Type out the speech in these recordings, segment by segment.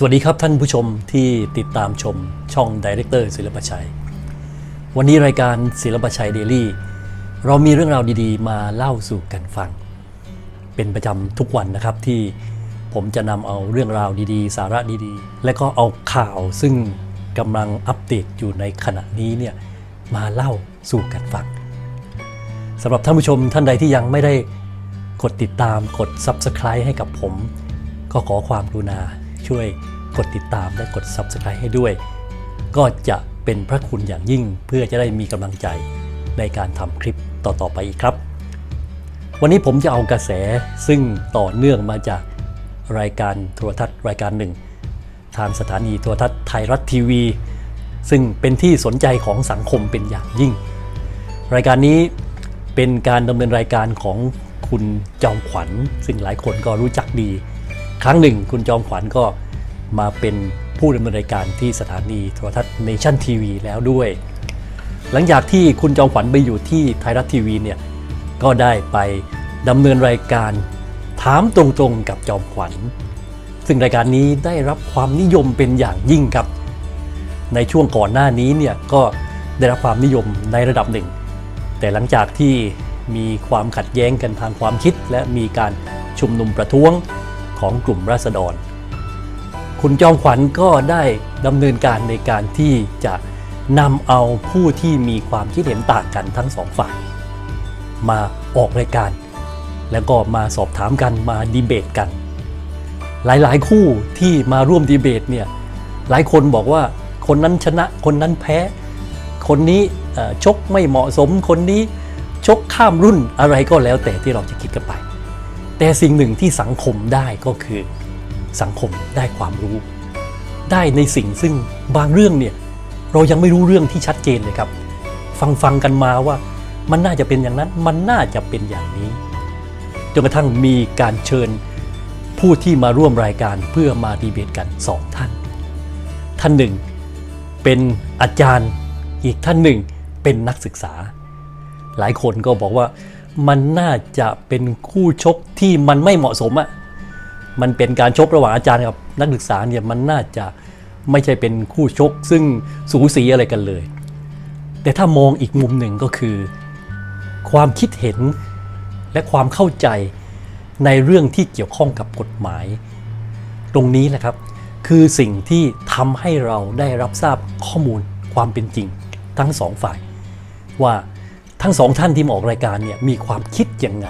สวัสดีครับท่านผู้ชมที่ติดตามชมช่องดีเรคเตอร์ศิลปชัย วันนี้รายการศิลปชัยเดลี่ เรามีเรื่องราวดีๆ มาเล่าสู่กันฟัง เป็นประจำทุกวันนะครับที่ผมจะนำเอาเรื่องราวดีๆ สาระดีๆ และก็เอาข่าวซึ่งกำลังอัปเดตอยู่ในขณะนี้เนี่ยมาเล่าสู่กันฟังสำหรับท่านผู้ชมท่านใดที่ยังไม่ได้กดติดตามกด Subscribe ให้กับผม ก็ขอความกรุณา ช่วยกดติดตามและกด Subscribe ให้ด้วย ก็จะเป็นพระคุณอย่างยิ่งเพื่อจะได้มีกำลังใจในการทำคลิปต่อๆไปอีกครับ วันนี้ผมจะเอากระแสซึ่งต่อเนื่องมาจากรายการโทรทัศน์รายการหนึ่ง ทางสถานีโทรทัศน์ไทยรัฐทีวี ซึ่งเป็นที่สนใจของสังคมเป็นอย่างยิ่ง รายการนี้เป็นการดำเนินรายการของคุณจอมขวัญ ซึ่งหลายคนก็รู้จักดี ครั้งหนึ่งคุณจอมขวัญก็มาเป็นผู้ดำเนินรายการที่สถานีโทรทัศน์เนชั่นทีวีแล้วด้วย หลังจากที่คุณจอมขวัญไปอยู่ที่ไทยรัฐทีวีเนี่ยก็ได้ไปดำเนินรายการถามตรงๆกับจอมขวัญ ซึ่งรายการนี้ได้รับความนิยมเป็นอย่างยิ่งครับ ในช่วงก่อนหน้านี้เนี่ยก็ได้รับความนิยมในระดับหนึ่ง แต่หลังจากที่มีความขัดแย้งกันทางความคิด และมีการชุมนุมประท้วง ของกลุ่มราษฎร คุณจอมขวัญก็ได้ดำเนินการในการที่จะนำเอาผู้ที่มีความคิดเห็นต่างกันทั้งสองฝ่าย มาออกรายการ แล้วก็มาสอบถามกันมาดีเบตกัน หลายๆ คู่ที่มาร่วมดีเบตเนี่ยหลายคนบอกว่าคนนั้นชนะคนนั้นแพ้ คนนี้ชกไม่เหมาะสมคนนี้ชกข้ามรุ่นอะไรก็แล้วแต่ที่เราจะคิดกันไป แต่สิ่งหนึ่งที่สังคมได้ก็คือสังคมได้ความรู้ ได้ในสิ่งซึ่งบางเรื่องเนี่ยเรายังไม่รู้เรื่องที่ชัดเจนเลยครับ ฟังฟังกันมาว่ามันน่าจะเป็นอย่างนั้นมันน่าจะเป็นอย่างนี้จนกระทั่งมีการเชิญผู้ที่มาร่วมรายการเพื่อมาดีเบตกันสองท่าน ท่านหนึ่งเป็นอาจารย์อีกท่านหนึ่งเป็นนักศึกษา หลายคนก็บอกว่า มันน่าจะเป็นคู่ชกที่มันไม่เหมาะสมอะมันเป็นการชกระหว่างอาจารย์กับนักศึกษาเนี่ยมันน่าจะไม่ใช่เป็นคู่ชกซึ่งสูสีอะไรกันเลย แต่ถ้ามองอีกมุมหนึ่งก็คือ ความคิดเห็นและความเข้าใจในเรื่องที่เกี่ยวข้องกับกฎหมาย ตรงนี้แหละครับคือสิ่งที่ทำให้เราได้รับทราบข้อมูลความเป็นจริง ทั้งสองฝ่าย ว่า ทั้งสองท่านที่มาออกรายการเนี่ยมีความคิดยังไง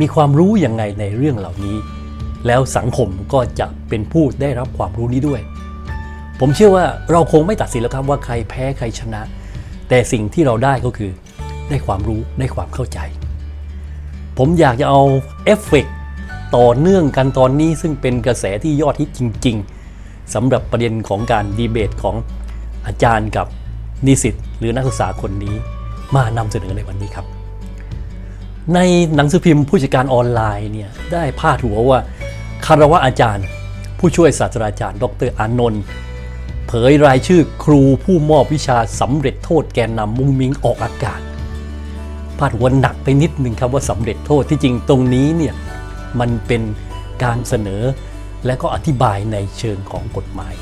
มีความรู้ยังไงในเรื่องเหล่านี้ แล้วสังคมก็จะเป็นผู้ได้รับความรู้นี้ด้วย ผมเชื่อว่าเราคงไม่ตัดสินแล้วครับว่าใครแพ้ใครชนะ แต่สิ่งที่เราได้ก็คือได้ความรู้ได้ความเข้าใจ ผมอยากจะเอาเอฟเฟกต์ต่อเนื่องกันตอนนี้ซึ่งเป็นกระแสที่ยอดฮิตจริง ๆสำหรับประเด็นของการดีเบตของอาจารย์กับนิสิตหรือนักศึกษาคนนี้ มานำเสนอในวันนี้ครับ ในหนังสือพิมพ์ผู้จัดการออนไลน์เนี่ยได้พาดหัวว่าคารวะอาจารย์ ผู้ช่วยศาสตราจารย์ ดรอานนท์เผยรายชื่อครูผู้มอบวิชาสำเร็จโทษแกนนำมุงมิงออกอากาศพาดหัวหนักไปนิดนึงครับว่าสำเร็จโทษที่จริงตรงนี้เนี่ยมันเป็นการเสนอและก็อธิบายในเชิงของกฎหมาย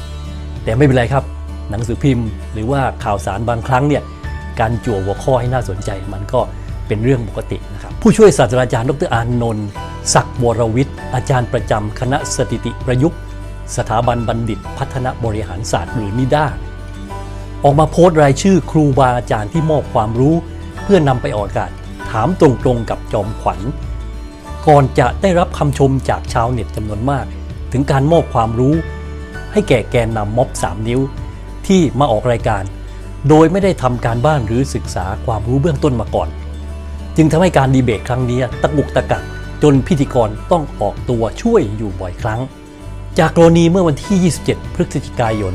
แต่ไม่เป็นไรครับ หนังสือพิมพ์หรือว่าข่าวสารบางครั้งเนี่ย การจั่วหัวข้อให้น่าสนใจมันก็เป็นเรื่องปกตินะครับ ผู้ช่วยศาสตราจารย์ดรอานนท์ศักดิ์วรวิทย์ อาจารย์ประจำคณะสถิติประยุกต์ สถาบันบัณฑิต พัฒนบริหารศาสตร์หรือนิด้าออกมาโพสต์รายชื่อครูบาอาจารย์ที่มอบความรู้ เพื่อนำไปออกอากาศ ถามตรงๆกับจอมขวัญ ก่อนจะได้รับคำชมจากชาวเน็ตจำนวนมาก ถึงการมอบความรู้ ให้แก่แกนนำม็อบ 3 นิ้ว ที่มาออกรายการ โดยไม่ได้ทำการบ้านหรือศึกษาความรู้เบื้องต้นมาก่อน จึงทำให้การดีเบตครั้งนี้ตะกุกตะกักจนพิธีกรต้องออกตัวช่วยอยู่บ่อยครั้ง จากกรณีเมื่อวันที่ 27 พฤศจิกายน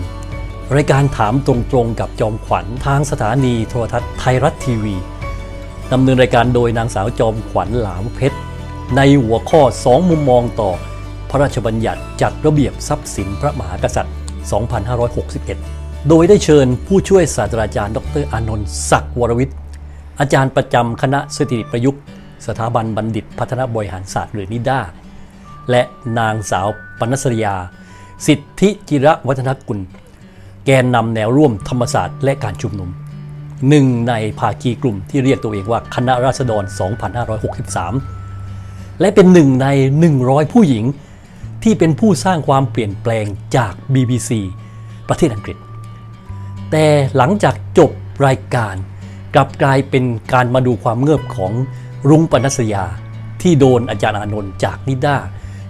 รายการถามตรงๆกับจอมขวัญทางสถานีโทรทัศน์ไทยรัฐทีวีดำเนินรายการโดยนางสาวจอมขวัญหลามเพชร ในหัวข้อ 2 มุมมองต่อ พระราชบัญญัติจัดระเบียบทรัพย์สินพระมหากษัตริย์ 2561 โดยได้เชิญผู้ช่วยศาสตราจารย์ ดรอานนท์ศักดิ์วรวิทย์ อาจารย์ประจำคณะสถิติประยุกต์ สถาบันบัณฑิต พัฒนบริหารศาสตร์หรือนิด้า และนางสาวปนัสริยา สิทธิจิระวัฒนกุล แกนนำแนวร่วมธรรมศาสตร์และการชุมนุม หนึ่งในภาคีกลุ่มที่เรียกตัวเองว่าคณะราษฎร 2563 และเป็นหนึ่งใน 100 ผู้หญิงที่เป็นผู้สร้างความเปลี่ยนแปลงจาก BBC ประเทศอังกฤษ แต่หลังจากจบรายการกลับกลายเป็นการมาดูความเงือบของรุ้งปนัสยา ที่โดนอาจารย์อานนท์จากนิด้า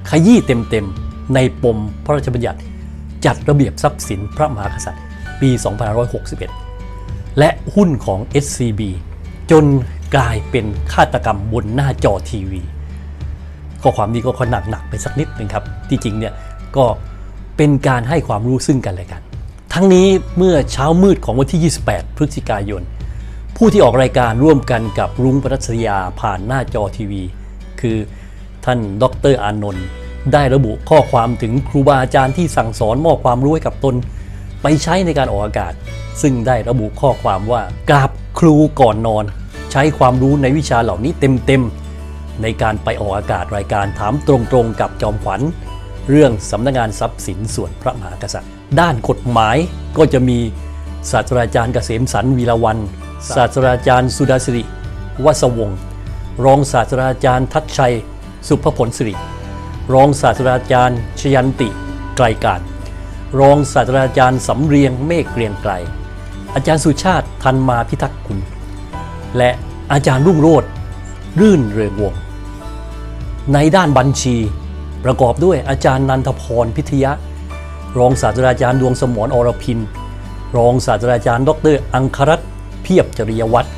ขยี้เต็มๆ ในปมพระราชบัญญัติ จัดระเบียบทรัพย์สินพระมหากษัตริย์ปี 2561 และหุ้นของ SCB จนกลายเป็นฆาตกรรมบนหน้าจอทีวีข้อความนี้ก็ค่อนหนักหนักๆไปสักนิดหนึ่งครับ ที่จริงเนี่ยก็เป็นการให้ความรู้ซึ่งกันและกัน ทั้งนี้เมื่อเช้ามืดของวันที่ 28 พฤศจิกายน ผู้ที่ออกรายการร่วมกันกับรุ้งปรัชยาผ่านหน้าจอทีวี คือท่านดรอานนท์ได้ระบุข้อความถึงครูบาอาจารย์ที่สั่งสอนมอบความรู้ให้กับตน ไปใช้ในการออกอากาศ ซึ่งได้ระบุข้อความว่ากราบครูก่อนนอน ใช้ความรู้ในวิชาเหล่านี้เต็มๆในการไปออกอากาศรายการถามตรงๆกับจอมขวัญเรื่องสำนักงานทรัพย์สินส่วนพระมหากษัตริย์ ด้านกฎหมายก็จะมีศาสตราจารย์เกษมสันวีรวันศาสตราจารย์สุดาสิริวสวงศ์รองศาสตราจารย์ทัชชัย สุภผลสิริ รองศาสตราจารย์ชยันติไกลการ รองศาสตราจารย์สำเรียงเมฆเกรียงไกล อาจารย์สุชาติทันมาพิทักษ์คุณ และอาจารย์รุ่งโรธรื่นเรืองวง ในด้านบัญชี ประกอบด้วยอาจารย์นันทพรพิทยะ รองศาสตราจารย์ดวงสมรอรพิน รองศาสตราจารย์ ดร อังครัตเพียบจริยวัตร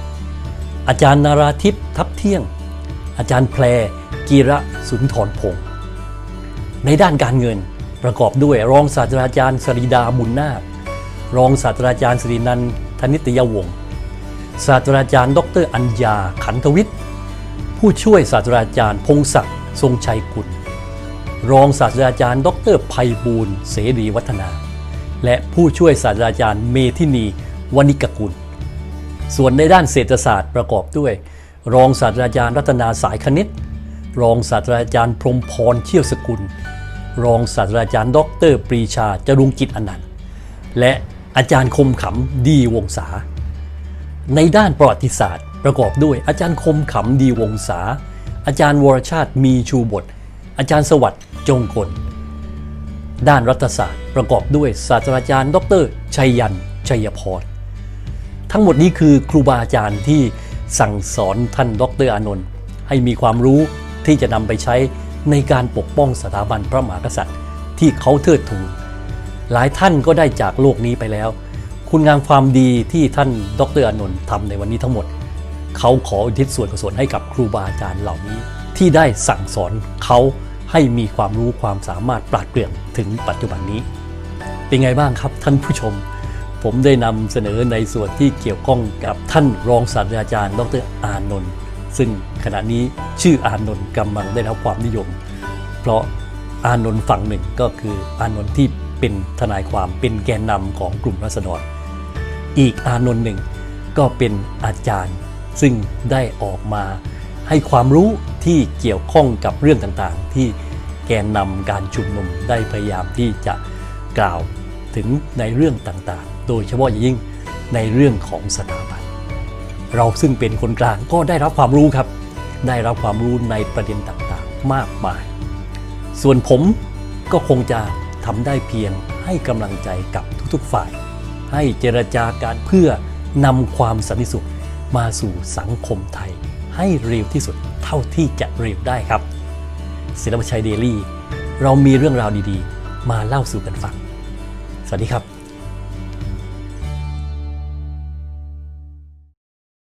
อาจารย์นาราทิพย์ทับเที่ยง อาจารย์แพรกีระสุนทรพงศ์ในด้านการเงินประกอบด้วยรองศาสตราจารย์สริดาบุญนาครองศาสตราจารย์สิรินันท์ธนิตยวงศ์ศาสตราจารย์ ดรอัญญาขันธวิทย์ผู้ช่วยศาสตราจารย์พงศักดิ์ทรงชัยกุล รองศาสตราจารย์ ดรไพบูลย์เสรีวัฒนา และผู้ช่วยศาสตราจารย์เมธินีวณิกกุล ส่วนในด้านเศรษฐศาสตร์ประกอบด้วย รองศาสตราจารย์รัตนาสายคณิต รองศาสตราจารย์พรมพรเชี่ยวสกุล รองศาสตราจารย์ ดร ปรีชาจรุงกิจอนันต์ และอาจารย์คมขำดีวงศา ในด้านประวัติศาสตร์ประกอบด้วยอาจารย์คมขำดีวงศาอาจารย์วรชาติมีชูบท อาจารย์สวัสดิ์ จงกล ด้านรัฐศาสตร์ ประกอบด้วยศาสตราจารย์ ดร ชัยยัน ชัยพร ทั้งหมดนี้คือครูบาอาจารย์ที่สั่งสอนท่านดรอานนท์ให้มีความรู้ที่จะนำไปใช้ในการปกป้องสถาบันพระมหากษัตริย์ ที่เขาเทิดทูนหลายท่านก็ได้จากโลกนี้ไปแล้ว คุณงามความดีที่ท่านดรอานนท์ทำในวันนี้ทั้งหมด เขาขออุทิศส่วนกุศลให้กับครูบาอาจารย์เหล่านี้ ที่ได้สั่งสอนเขา ให้มีความรู้ความสามารถปราดเปรื่องถึงปัจจุบันนี้ เป็นไงบ้างครับท่านผู้ชม ผมได้นำเสนอในส่วนที่เกี่ยวข้องกับท่านรองศาสตราจารย์ ดรอานนท์ซึ่งขณะนี้ชื่ออานนท์กำลังได้รับความนิยม เพราะอานนท์ฝั่งหนึ่งก็คืออานนท์ที่เป็นทนายความเป็นแกนนำของกลุ่มรัษฎรอีกอานนท์หนึ่งก็เป็นอาจารย์ ซึ่งได้ออกมาให้ความรู้ที่เกี่ยวข้องกับเรื่องต่างๆ ที่ แกนนำการชุมนุมได้พยายามที่จะกล่าวถึงในเรื่องต่างๆ โดยเฉพาะอย่างยิ่งในเรื่องของสถาบัน เราซึ่งเป็นคนกลางก็ได้รับความรู้ครับ ได้รับความรู้ในประเด็นต่างๆ มากมาย ส่วนผมก็คงจะทำได้เพียงให้กำลังใจกับทุกๆฝ่าย ให้เจรจากันเพื่อนำความสันติสุขมาสู่สังคมไทยให้เร็วที่สุดเท่าที่จะเร็วได้ครับ ศิลปชัยเดลี่ เรามีเรื่องราวดีๆ มาเล่าสู่กันฟัง สวัสดีครับ